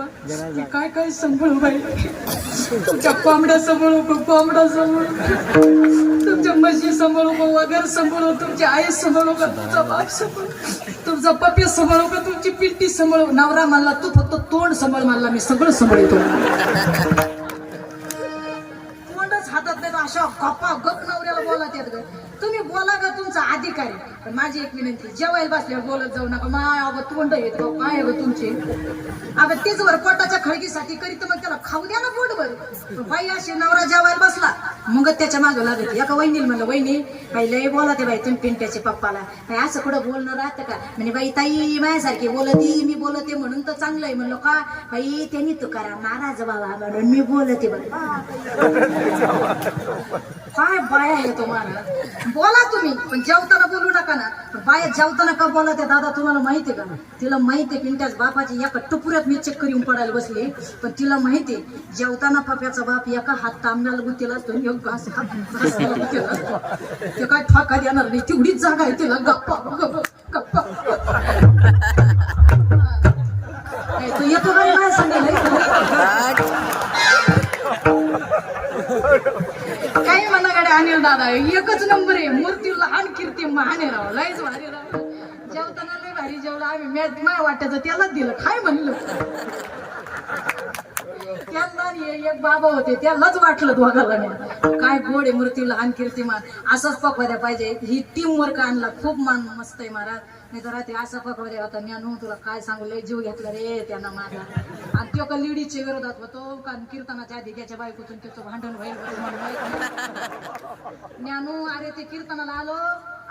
बाबा काय काय सांभाळू बाई? तुमच्या कोंबड्या सांभाळू कोंबडा सांभाळू. तुमच्या म्हशी सांभाळू का वगैरे सांभाळू तुमची आई सांभाळू का तुमचा बाप सांभाळू. तुमचा पप्पी सांभाळू का तुमची पिंटी सांभाळू. नवरा मानला तू फक्त तोंड सांभाळ मानला मी सगळं सांभाळतो. तोंडच हातात नाही अशा गप्पा गप नवऱ्याला बोला त्यात ग. तुम्ही बोला का तुमचा अधिकारी. पण माझी एक विनंती जेवायला बसल्यावर बोलत जाऊ नका. माय अगं तोंड येत गो काय अगं तुमचे. अगं तेच वर पोटाच्या खळगीसाठी करीत मग त्याला खाऊ द्या ना पोट भर बाई अशी नवरा जेवायला बसला मग त्याच्या मागं लागत एका वहिनीला म्हणलं वहिनी बाई लय बोला बाई तुम्ही पिंट्याच्या पप्पाला बाई असं कुठं बोलणं राहतं का म्हणजे बाई ताई माझ्यासारखी बोलती मी बोलते म्हणून तर चांगलं आहे म्हणलो का बाई त्यांनी तुकारा महाराज बाबा म्हणून मी बोलते बघ काय बाया आहे तुम्हाला बोला तुम्ही पण जेवताना बोलू नका ना बाया जेवताना का बोला त्या दादा तुम्हाला माहिती का तिला माहिती पिंट्याच बापाची एका टुपुऱ्यात मी चक्कर येऊन पडायला बसले पण तिला माहिती आहे, जेवताना पप्याचा बाप एका हात तांब्याला गुतीला असतो योग्य असं हात ते काय ठोका देणार नाही. तेवढीच जागा आहे तिला. गप्पा गप्पा काय तू येतो का नाही सांगेल? काही म्हणा गाडी अनिल दादा? एकच नंबर आहे. मूर्ती लहान कीर्ती महान राव लयच भारी राव. जेवताना लय भारी जेवला. आम्ही मॅच माय वाटायचं त्यालाच दिलं. काय म्हणलं? त्यांना हे एक बाबा होते त्यालाच वाटलं दोघाला काय गोड आहे मूर्ती लहान कीर्तिमान. असंच पकवायला पाहिजे. ही टीम वर्क आणला. खूप मान मस्त आहे महाराज. नाही तर ते असा पकवाद्या होता ज्ञानू तुला काय सांगू लय जीव घेतला रे त्यांना माझा. आणि तो का लेडीजच्या विरोधात होतो का कीर्तनाच्या आधी त्याच्या बायकोतून त्याचं भांडण होईल ज्ञानू अरे ते कीर्तनाला आलो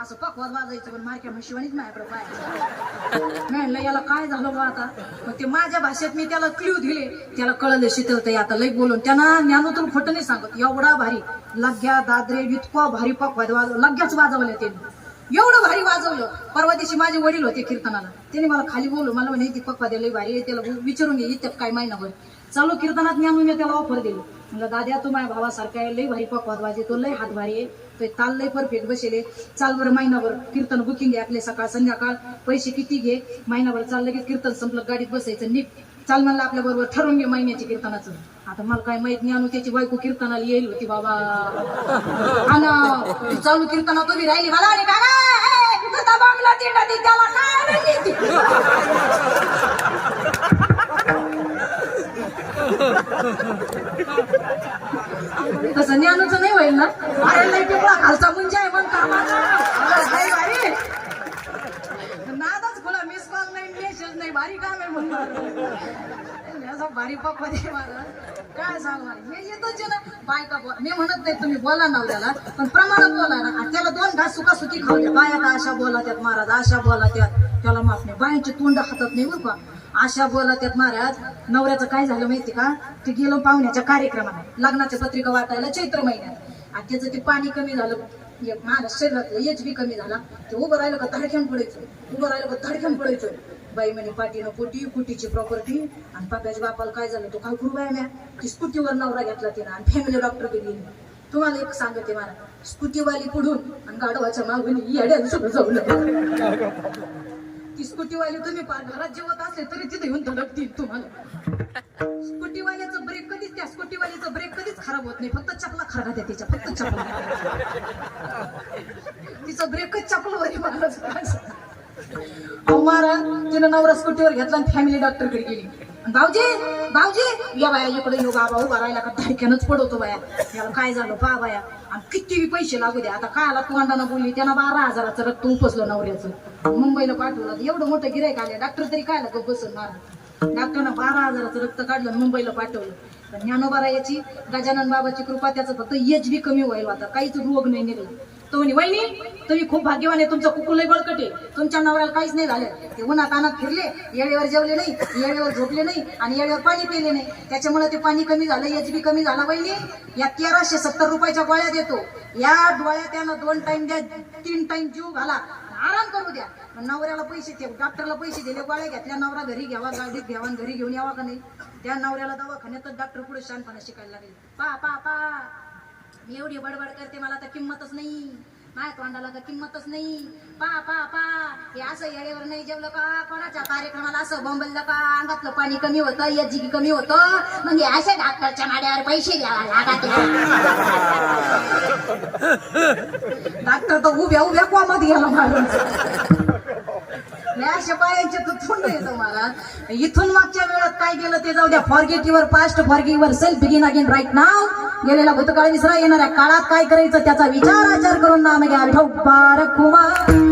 असं पकवाद वाजायचं पण मारक्या म्हशिवानीच माझ्याकडे पाहायचं. मी म्हणलं याला काय झालं बा आता? मग ते माझ्या भाषेत मी त्याला क्ल्यू दिले त्याला कळलं शीतलताई आता लई बोलून. त्यांना ज्ञानू तुला खोटं नाही सांगत एवढा भारी. लग्या दादरे इतका भारी पकवाद वाज लग्याच वाजवलं त्यांनी. एवढं भारी वाजवलं. परवा दिवशी माझे वडील होते कीर्तनाला. त्याने मला खाली बोलू मला म्हणे ती पक्का लई भारी आहे. त्याला विचारून घे इतक्यात काय महिनाभर. चालू कीर्तनात ज्ञानू मी त्याला ऑफर दिली. म्हणलं दाद्या तू माझ्या भावासारखा आहे. लई भारी पकवाद वाजे. तो लई हात भारी आहे. तो ताल लई परफेक्ट बसेले चाल बरं महिनाभर. कीर्तन बुकिंग आहे आपले सकाळ संध्याकाळ. पैसे किती घे? महिनाभर चाललं की कीर्तन संपलं गाडीत बसायचं निघ. चाल म्हणलं आपल्या बरोबर ठरवून घे महिन्याची कीर्तनाचं. आता मला काय माहीत नाही आणू त्याची बायको कीर्तनाला येईल होती बाबा. हा ती चालू कीर्तनात उभी राहिली? मला आणि काय ए, तिथं बांगला तिंडा ती त्याला काय माहिती? तसं ज्ञानाचं नाही होईल ना? अरे लई पिपळा खालचा मुंजा आहे मग कामाचा अरे, लई भारी. नादच खुला मिस कॉल नाही मेसेज नाही भारी काम आहे म्हणून. असं भारी पप्पा दे मला. काय सांगणार हे येतच ना बायका बोला मी म्हणत नाही तुम्ही बोला ना त्याला पण प्रमाणात बोला ना. आणि त्याला दोन घास सुका सुकी खाऊ द्या. बाया का अशा बोला त्यात महाराज अशा बोला त्यात त्याला माफ नाही. बायांची तोंड हातात नाही बरं का? अशा बोला त्यात महाराज. नवऱ्याचं काय झालं माहिती का? ते गेलो पाहुण्याच्या कार्यक्रमाला. लग्नाच्या पत्रिका वाटायला चैत्र महिन्यात. आणि त्याचं ते पाणी कमी झालं. महाराज माझ्या शरीरातलं एच बी कमी झाला. ते उभं राहिलं का धडक्यान पडायचं? उभं राहिलं का धडक्यान पडायचं? बाई म्हणे पाठीनं पोटी कुटीची प्रॉपर्टी आणि पाप्याच्या बापाला काय झालं? तो काय करू बाय ती स्कूटीवर नवरा घेतला तिनं आणि फॅमिली डॉक्टरकडे गेली. तुम्हाला एक सांगते मला स्कूटीवाली पुढून आणि गाढवाच्या मागून येड्या सगळं ती स्कूटीवाली तुम्ही पार घरात जेवत असले तरी तिथे येऊन धडकतील तुम्हाला. स्कूटीवाल्याचं ब्रेक कधीच त्या स्कूटीवालीचं ब्रेक कधीच खराब होत नाही. फक्त चपला खराब आहे तिच्या फक्त चपला. तिचं ब्रेकच चपलावर मारा तिनं नवरा स्कूटीवर घेतला आणि फॅमिली डॉक्टरकडे गेली. भाऊजी भाऊजी या बाया इकडे यो बाबा उभा राहिला का? धडक्यानंच पडवतो बाया. याला काय झालं? पा बाया. आणि किती बी पैसे लागू द्या. आता काय आला तोंडानं बोलली त्यानं बारा हजाराचं रक्त उपसलं नवऱ्याचं. मुंबईला पाठवलं. एवढं मोठं गिरायक आले डॉक्टर तरी काय लागत बसून मारा डॉक्टरनं बारा हजाराचं रक्त काढलं मुंबईला पाठवलं. ज्ञानोबारा याची गजानन बाबाची कृपा त्याचं फक्त एच बी कमी व्हायला आता. काहीच रोग नाही निघला तो म्हणे वहिनी तुम्ही खूप भाग्यवान आहे तुमचं कुकुलही बळकट आहे. तुमच्या नवऱ्याला काहीच नाही झालं. ते उन्हात अनात फिरले येळेवर जेवले नाही येळेवर झोपले नाही आणि येळेवर पाणी पिले नाही. त्याच्यामुळे ते पाणी कमी झालं एच बी कमी झाला वहिनी. या तेराशे सत्तर रुपयाच्या गोळ्या देतो. या डोळ्या त्यानं दोन टाइम द्या तीन टाइम जीव घाला. आराम करू द्या. नवऱ्याला पैसे देऊ डॉक्टरला पैसे दिले गोळ्या घेतल्या नवरा घरी घ्यावा गाडीत घ्यावा आणि घरी घेऊन यावा का नाही? त्या नवऱ्याला दवाखान्यातच डॉक्टर पुढे शानपणा शिकायला लागले. पा पा पा. एवढी बडबड करते मला तर किंमतच नाही. माझ्या तोंडाला तर किंमतच नाही. पा पा पा. हे असं येळेवर नाही जेवलं का? कोणाच्या कार्यक्रमाला असं बंबललं का? अंगातलं पाणी कमी होतं यजी कमी होतं? म्हणजे अशा डॉक्टरच्या माड्यावर पैसे द्यावा लागत डॉक्टर तर उभ्या उभ्या कोमात गेला महाराज या अशा बायांच्या तर थोंड येतो महाराज इथून मागच्या वेळात काय गेलं ते जाऊ द्या. Forget your past forget yourself begin again right now गेलेला भूतकाळ विसरा येणाऱ्या काळात काय करायचं त्याचा विचार आचार करून नाम घ्या. विठो बारक कुमार